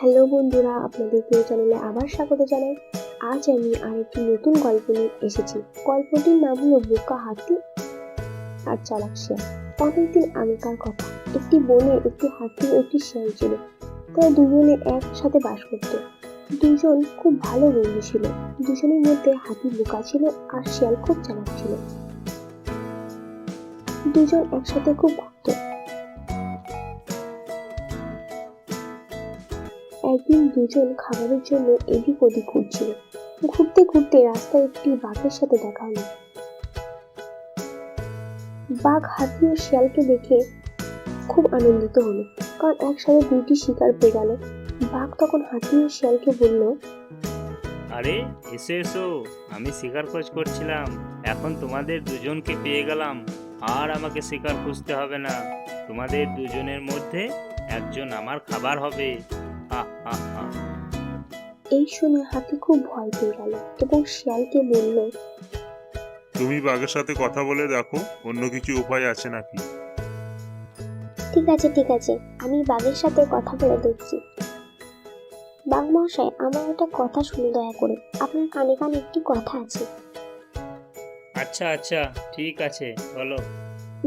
আপনাদের প্রিয় চ্যানেলে আবার স্বাগত জানাই। আজ আমি আরেকটি নতুন গল্প নিয়ে এসেছি। গল্পটির নাম হলো বোকা হাতি আর চালাক শিয়াল। অনেকদিন আগেকার কথা, একটি বনে একটি হাতি ও একটি শিয়াল ছিল। তারা দুজনে একসাথে বাস করত। দুজন খুব ভালো বন্ধু ছিল। দুজনের মধ্যে হাতি বোকা ছিল আর শিয়াল খুব চালাক ছিল। দুজন একসাথে খুব ঘুরতো। দুজন খাবারের জন্য এদিক ওদিক ঘুরছিল। ঘুরতে ঘুরতে রাস্তায় একটি বাঘের সাথে দেখা হলো। বাঘ হাতি ও শিয়ালকে দেখে খুব আনন্দিত হলো, কারণ একসাথে দুইটি শিকার পেয়ে গেল। বাঘ তখন হাতি ও শিয়ালকে বলল, আরে, এসো এসো, আমি শিকার খোঁজ করছিলাম। এখন তোমাদের দুজনকে পেয়ে গেলাম, আর আমাকে শিকার খুঁজতে হবে না। তোমাদের দুজনের মধ্যে একজন আমার খাবার হবে। এই শুনে হাতি খুব ভয় পেয়ে গেল এবং শিয়ালকে বলল তুমি বাঘের সাথে কথা বলে দেখো অন্য কিছু উপায় আছে নাকি? ঠিক আছে ঠিক আছে আমি বাঘের সাথে কথা বলে দেখছি। বাঘ মহাশয় আমার একটা কথা শুনে দয়া করে আপনার কানে কানে একটি কথা আছে। আচ্ছা আচ্ছা ঠিক আছে বলো।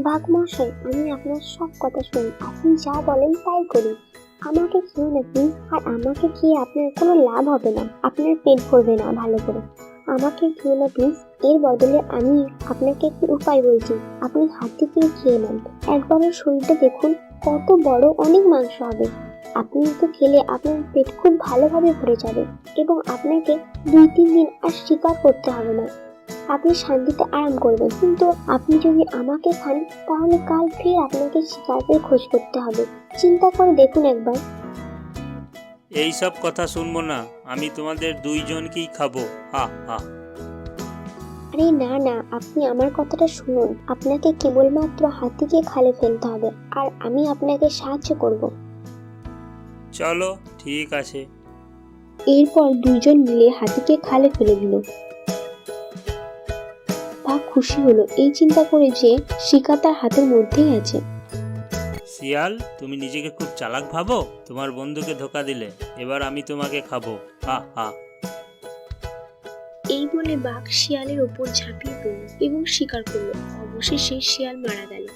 বাঘ মহাশয় আমি আপনার সব কথা শুনি আপনি যা বলেন তাই করি। আমাকে খেয়ে না আর আমাকে খেয়ে আপনার কোনো লাভ হবে না? আপনার পেট ভরবে না, ভালো করে। আমাকে খেয়ে না প্লিজ এর বদলে আমি আপনাকে একটি উপায় বলছি। আপনি হাতে হাতিকে খেয়ে নেন। একবারের শরীরটা দেখুন, কত বড় অনেক মাংস হবে। আপনি তো খেলে আপনার পেট খুব ভালোভাবে ভরে যাবে এবং আপনাকে দুই তিন দিন আর শিকার করতে হবে না। আপনি শান্তিতে আরাম করবেন। কিন্তু আপনি যদি আমাকে খান তাহলে কাল ফের আপনাকে শিকারের খোঁজ করতে হবে। চিন্তা করে দেখুন একবার। এই সব কথা শুনব না। আমি তোমাদের দুইজনকেই খাব। হা হা। আরে না না আপনি আমার কথাটা শুনুন। আপনাকে কেবলমাত্র হাতিকে খালে ফেলতে হবে আর আমি আপনাকে সাহায্য করব। চলো ঠিক আছে। এরপর দুজন মিলে হাতিকে খালে ফেলে দিল। খুশি হলো। এই চিন্তা করে যে শিকার তার হাতের মধ্যেই আছে। শিয়াল তুমি নিজেকে খুব চালাক ভাবো? তোমার বন্ধুকে ধোকা দিলে এবার আমি তোমাকে খাব। হা হা। এই বলে বাঘ শিয়ালের ওপর ঝাঁপিয়ে পড়ল এবং শিকার করল। অবশেষে শিয়াল মারা গেল।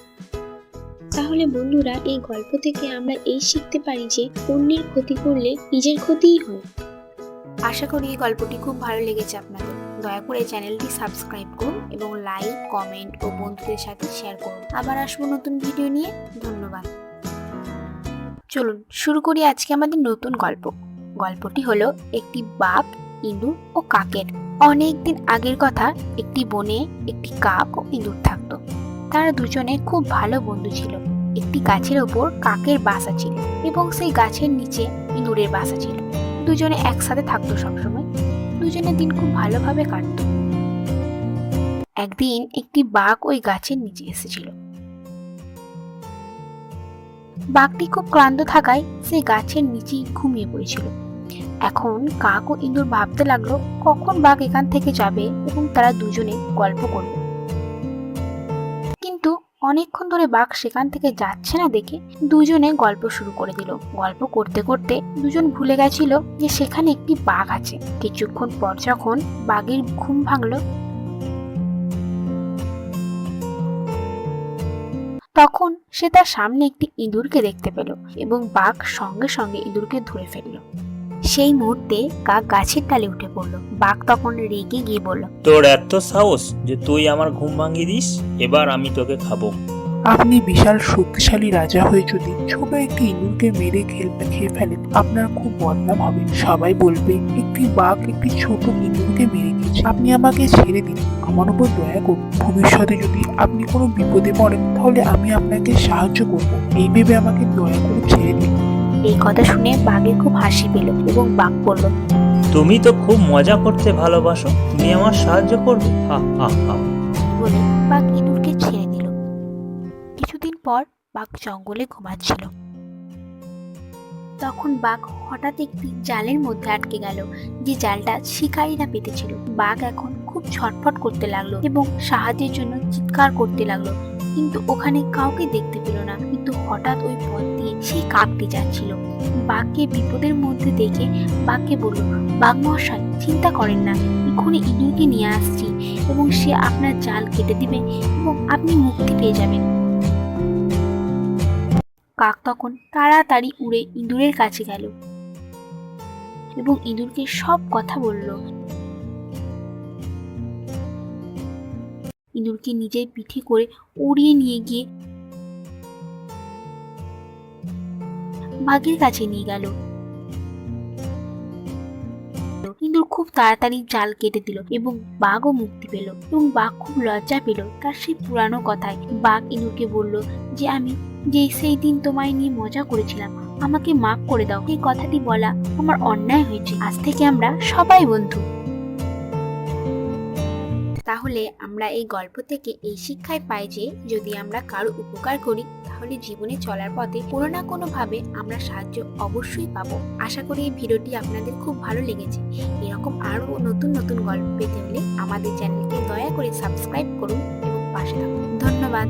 তাহলে বন্ধুরা এই গল্প থেকে আমরা এই শিখতে পারি যে অন্যের ক্ষতি করলে নিজের ক্ষতিই হয়। আশা করি এই গল্পটি খুব ভালো লেগেছে আপনাদের। দয়া করে চ্যানেলটি সাবস্ক্রাইব করুন এবং লাইক, কমেন্ট ও বন্ধুদের সাথে শেয়ার করুন। আবার আসব নতুন ভিডিও নিয়ে। ধন্যবাদ। চলুন, শুরু করি আজকে আমাদের নতুন গল্প। গল্পটি হলো একটি বাপ, ইঁদুর ও কাকের। অনেক দিন আগের কথা, একটি বনে একটি কাক ও ইঁদুর থাকতো। তারা দুজনে খুব ভালো বন্ধু ছিল। একটি গাছের ওপর কাকের বাসা ছিল এবং সেই গাছের নিচে ইঁদুরের বাসা ছিল। দুজনে একসাথে থাকতো সবসময়। দুজনের দিন খুব ভালোভাবে কাটত। একদিন একটি বাঘ ওই গাছের নিচে এসেছিল। বাঘটি খুব ক্লান্ত থাকায় সে গাছের নিচেই ঘুমিয়ে পড়েছিল। এখন কাক ও ইঁদুর ভাবতে লাগল, কখন বাঘ এখান থেকে যাবে এবং তারা দুজনে গল্প করবে। অনেকক্ষণ ধরে বাঘ সেখান থেকে যাচ্ছে না দেখে দুজনে গল্প শুরু করে দিল। গল্প করতে করতে দুজন ভুলে গেছিল যে সেখানে একটি বাঘ আছে। কিছুক্ষণ পর যখন বাঘের ঘুম ভাঙলো, তখন সে তার সামনে একটি ইঁদুরকে দেখতে পেল এবং বাঘ সঙ্গে সঙ্গে ইঁদুরকে ধরে ফেলল। সেই মুহূর্তে কাক গাছের ডালে উঠে পড়ল। বাঘ তখন রেগে গিয়ে বলল তোর এত সাহস যে তুই আমার ঘুম ভাঙিয়ে দিস এবার আমি তোকে খাব। আপনি বিশাল শক্তিশালী রাজা হয়ে যদি ছোট একটি ইঁদুরকে মেরে খেলতে খেয়ে ফেলেন আপনার খুব বদনাম হবে। সবাই বলবে একটি বাঘ একটি ছোট ইঁদুরকে মেরে দিয়েছে। আপনি আমাকে ছেড়ে দিন। আমার উপর দয়া করুন। ভবিষ্যতে যদি আপনি কোনো বিপদে পড়েন তাহলে আমি আপনাকে সাহায্য করব। এই ভেবে আমাকে দয়া করে ছেড়ে দিন। এই কথা শুনে বাঘের খুব হাসি পেল এবং বাঘ বলল তুমি তো খুব মজা করতে ভালোবাসো তুমি আমার সাহায্য করবে। হা হা হা। বলে বাঘ ইঁদুরকে ছেড়ে দিল। কিছুদিন পর বাঘ জঙ্গলে ঘুমাচ্ছিল। তখন বাঘ হঠাৎ একটি জালের মধ্যে আটকে গেল যে জালটা শিকারীরা পেতেছিল। বাঘ এখন খুব ছটফট করতে লাগল এবং সাহায্যের জন্য চিৎকার করতে লাগল। কিন্তু ওখানে কাউকে দেখতে পেল না। কিন্তু হঠাৎ ওই পথ দিয়ে সেই কাকটি যাচ্ছিল। বাঘকে বিপদের মধ্যে দেখে বাঘকে বলল, বাঘ মহাশয়, চিন্তা করেন না। এক্ষুনি ইঁদুরকে নিয়ে আসছি এবং সে আপনার জাল কেটে দিবে এবং আপনি মুক্তি পেয়ে যাবেন। কাক তখন তাড়াতাড়ি উড়ে ইঁদুরের কাছে গেল এবং ইঁদুরকে সব কথা বলল। ইঁদুরকে নিজের পিঠে করে উড়িয়ে নিয়ে গিয়ে বাঘের কাছে নিয়ে গেল। ইঁদুর খুব তাড়াতাড়ি জাল কেটে দিল এবং বাঘও মুক্তি পেল এবং বাঘ খুব লজ্জা পেল তার সেই পুরানো কথায়। বাঘ ইঁদুরকে বলল, যে আমি যে সেই দিন তোমায় নিয়ে মজা করেছিলাম, আমাকে মাফ করে দাও। এই কথাটি বলা আমার অন্যায় হয়েছে। আজ থেকে আমরা সবাই বন্ধু। তাহলে আমরা এই গল্প থেকে এই শিক্ষায় পাই যে যদি আমরা কারও উপকার করি, তাহলে জীবনে চলার পথে কোনো না কোনোভাবে আমরা সাহায্য অবশ্যই পাবো। আশা করি এই ভিডিওটি আপনাদের খুব ভালো লেগেছে। এরকম আরও নতুন নতুন গল্প পেতে হলে আমাদের চ্যানেলকে দয়া করে সাবস্ক্রাইব করুন এবং পাশে থাকুন। ধন্যবাদ।